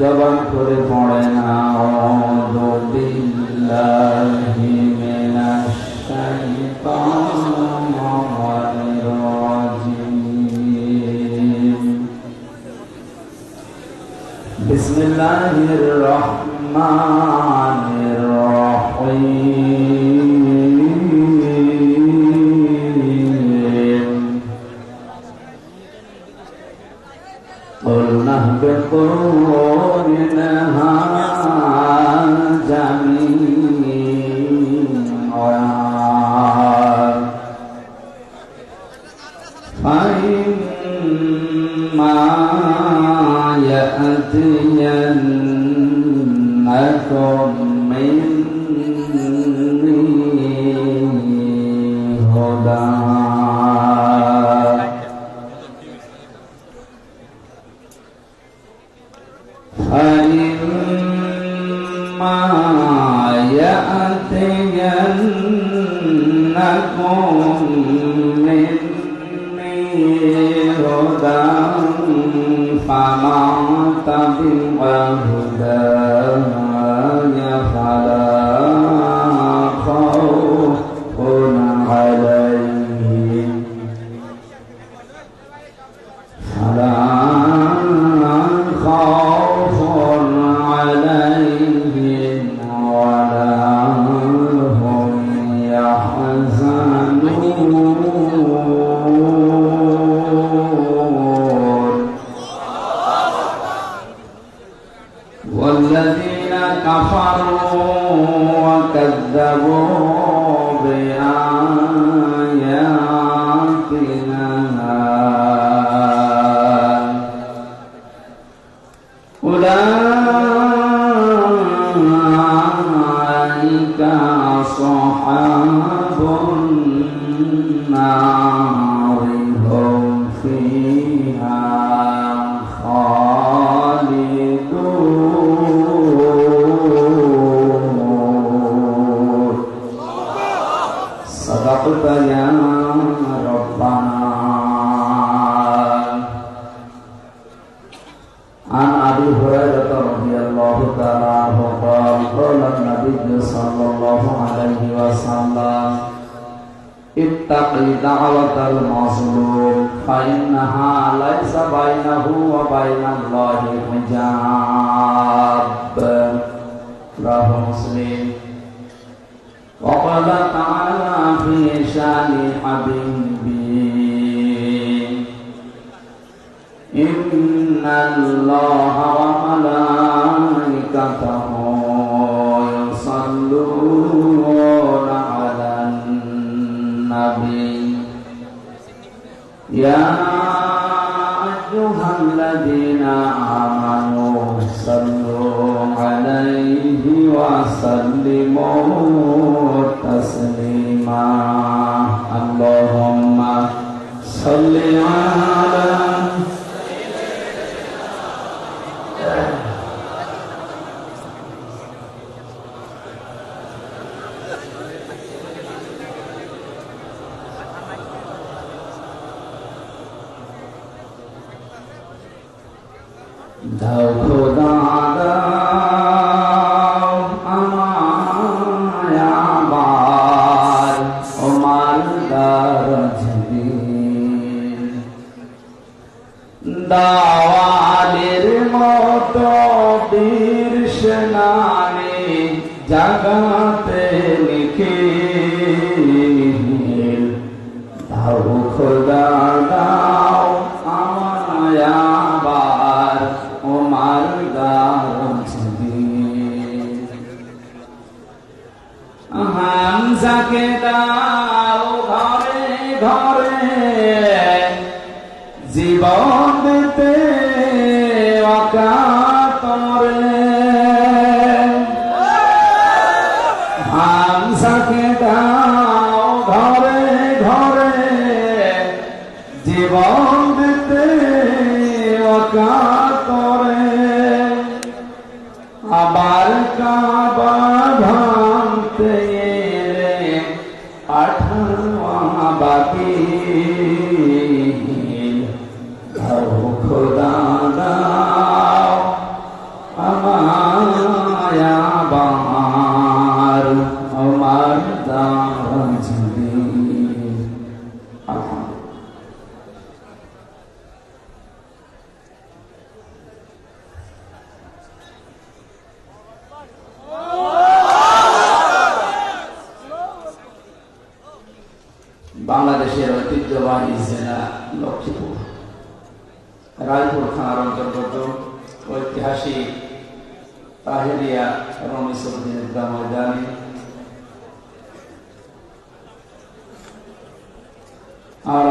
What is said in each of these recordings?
জবান করে পড়ে না। বিল্লাহি মিনাশ শাইতানির রাজিম। বিসমিল্লাহির Rahman. بقرونها ma da'awatal mazlum fa innaha laisa bainahu wa bainallahi hijab rahmuslim দাও খোদা দাও আমায় আমার মতো বীর সেনানি জাগাতে লিখি দাও খোদা তাকে দাও ঘরে ঘরে। জীবন দিতে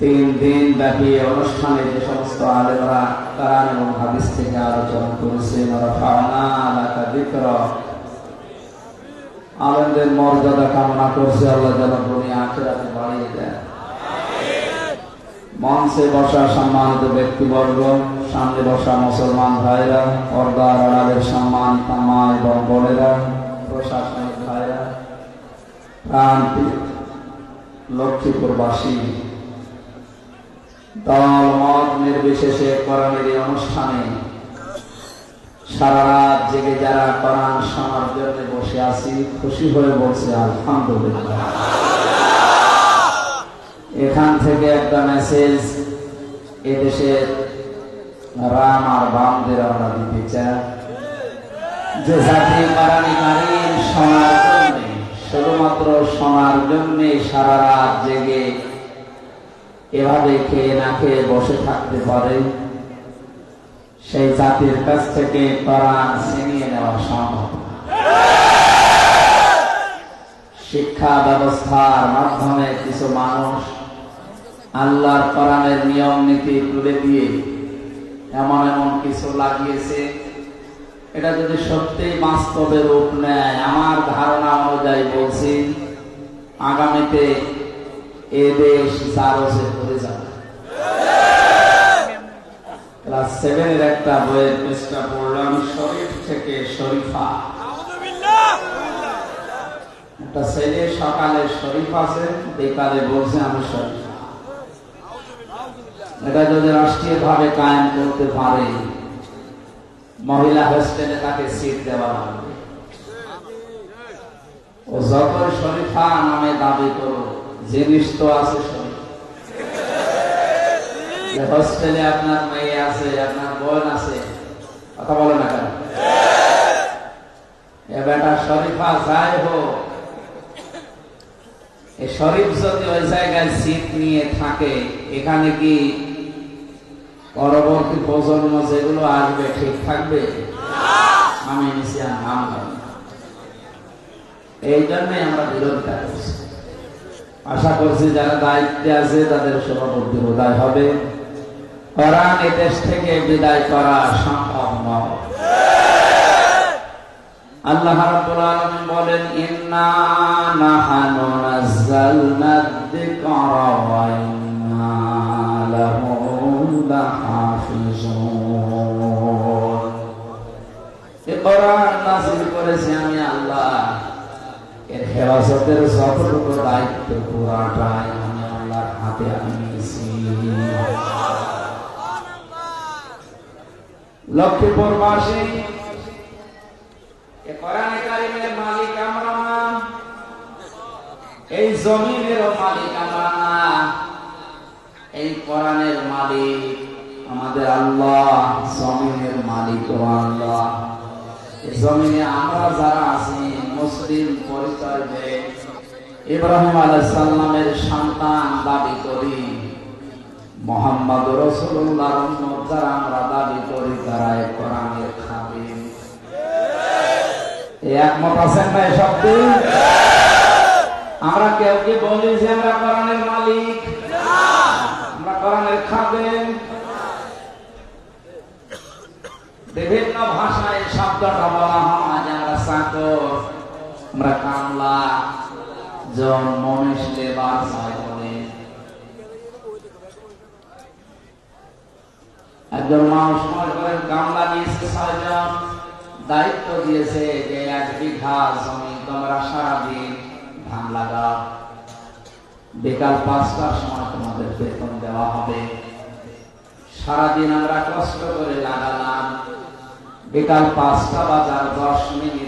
তিন দিন ব্যাপী অনুষ্ঠানে যে সমস্ত আলেমরা কারান এবং হাদিস থেকে আলোচনা করেছেন আলেমদের মর্যাদা কামনা করছে, আল্লাহ যেন দুনিয়া আখেরাতে বাড়িয়ে দেন। মঞ্চে বসা সম্মানিত ব্যক্তিবর্গ, সামনে বসা মুসলমান ভাইরা পর্দার আড়ালের সম্মানিত মা এবং বোনেরা, প্রশাসনিক ভাইরা প্রান্তিক লক্ষ্মীপুরবাসী দল মত নির্বিশেষে কোরআনের অনুষ্ঠানে সারা রাত জেগে যারা কোরআন শোনার জন্য বসে আছি, খুশি হয়ে বলছে, আলহামদুলিল্লাহ। এখান থেকে একটা মেসেজ এদেশের রাম আর বামদের আমরা দিতে চাই। যে জাতি কোরআন কারিম শোনার জন্য, শুধুমাত্র শোনার জন্য সারা রাত জেগে এভাবে খেয়ে না খেয়ে বসে থাকতে পারে, সেই জাতির কাছ থেকে কোরআন ছিনিয়ে নেওয়া সম্ভব শিক্ষা ব্যবস্থার মাধ্যমে কিছু মানুষ আল্লাহর কোরআনের নিয়ম নীতি তুলে দিয়ে এমন এমন কিছু লাগিয়েছে। এটা যদি সত্যি বাস্তবে রূপ নেয়, আমার ধারণা অনুযায়ী বলছি, আগামীতে সকালে শরীফ আছে বিকালে বলছে, আমি শরীফা। এটা যদি রাষ্ট্রীয় ভাবে কায়েম করতে পারে, মহিলা হোস্টেলে তাকে সিট দেওয়া হবে। ও যতই শরীফা নামে দাবি করো জিনিস তো আছে যে হোস্টেলে আপনার মেয়ে আছে, আপনার বোন আছে, কথা বলে না কেন? বেটা শরীফা যাই হোক শরীফ যদি ওই জায়গায় সিট নিয়ে থাকে, এখানে কি পরবর্তী প্রজন্ম যেগুলো আসবে ঠিক থাকবে? আমি নিচে নাম এই জন্যই আমরা বিরোধিতা করছি। আশা করছি যারা দায়িত্বে আছে তাদের সভাপতি বোধায় হবে। কোরআন দেশ থেকে বিদায় করা সম্ভব নয়। আল্লাহ বলেন হেফাজতের যতটুকু দায়িত্ব পুরাটাই আমি আল্লাহর হাতে আমি আমরা। না এই জমিনেরও মালিক এই কোরআনের মালিক আমাদের আল্লাহ, জমিনের মালিক আল্লাহ। জমিনে আমরা যারা আছি মুসলিম পরিচয় দেয়। ইব্রাহিম আলাইসাল্লামের সন্তান দাবি করি। মোহাম্মদ রসুল্লাহ যারা আমরা দাবি করি তারা কোরআনের এই একমত আছেন না এসব আমরা কেউ কি বলি যে আমরা কোরআনের মালিক? আমরা কোরআনের খাবেন বিভিন্ন ভাষায় শব্দটা বলা হয় যে আমরা চাকর আমরা কামলা জন মনীষ বলে একজন মানুষ মনে করেন কামলা নিয়েছে ছয়জন, দায়িত্ব দিয়েছে যে এক বিঘা জমি তোমরা সারাদিন ধান লাগাও। বিকাল পাঁচটার সময় তোমাদের বেতন দেওয়া হবে। সারাদিন আমরা কষ্ট করে লাগালাম। বিকাল পাঁচটা বাজার দশ মিনিট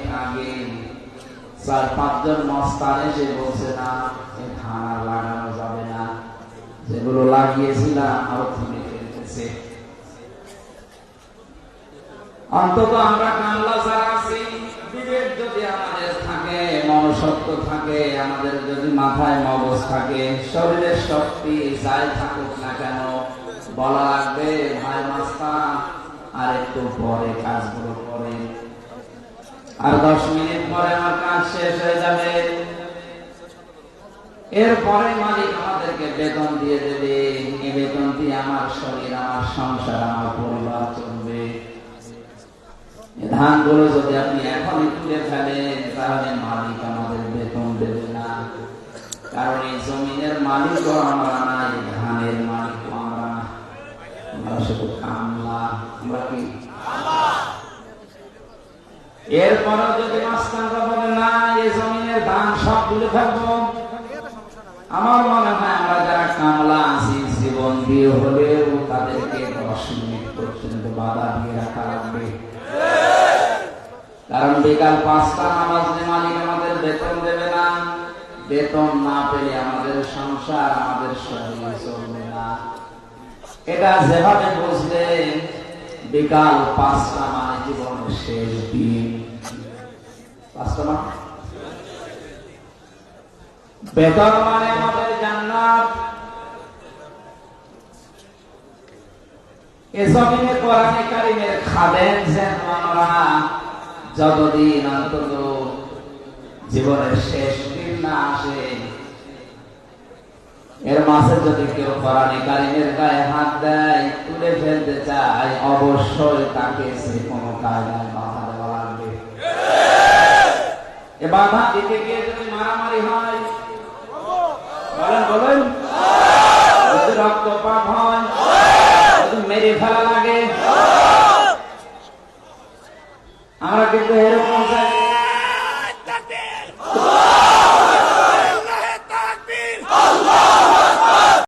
চার পাঁচজন মস্তান এসে বলছে, না আর লাগানো যাবে না। যেগুলো লাগিয়েছিলাম, আরও থমে ফেলতেছে অন্তত আমরা কামলা যারা আছি। বিবেক যদি আমাদের থাকে মনসত্ব থাকে, আমাদের যদি মাথায় মগজ থাকে, শরীরের শক্তি যাই থাকুক না কেন, বলা লাগবে, ভাই মাস্তা আর একটু পরে কাজগুলো করে আর দশ মিনিট পরে আমার কাজ শেষ হয়ে যাবে। এরপরে মালিক আমাদেরকে বেতন দিয়ে দেবে। এই বেতন দিয়ে আমার শরীর, আমার সংসার, আমার পরিবার চলবে। ধানগুলো যদি আপনি এখনই তুলে ফেলেন, তাহলে মালিক আমাদের বেতন দেবে না। কারণ এই জমিনের মালিকও আমরা না, এই ধানের মালিকও আমরা আমরা শুধু কামলা। আমরা কি এরপরও যদি মাস্টাররা বলে না, এই জমিনের ধান সব তুলে ফেলব। আমার মনে হয় আমরা যারা কামলা আছি, জীবন দিয়ে হলেও তাদেরকে কারণ বিকাল পাঁচটা নামাজ মালিক আমাদের বেতন দেবে না, বেতন না পেলে আমাদের সংসার, আমাদের শরীর চলবে না। এটা যেভাবে বুঝলে বিকাল পাঁচটা মানে জীবনের শেষ দিন। পাঁচটা মানে বেতন মানে আমাদের জান্নাত। এ জমিনে কোরআনে কারিমের খাদেন আমরা যতদিন অন্তত জীবনের শেষ দিন না আসে, এর মাঝে যদি কেউ কোরআনে কারিমের গায়ে হাত দেয়, তুলে ফেলতে চায়, অবশ্যই তাকে সে কোনো কায়দায় বাধা এ বাধা দিতে গিয়ে যদি মারামারি হয় রক্তপাত হয় মেরে ফেলা লাগে আমরা কিন্তু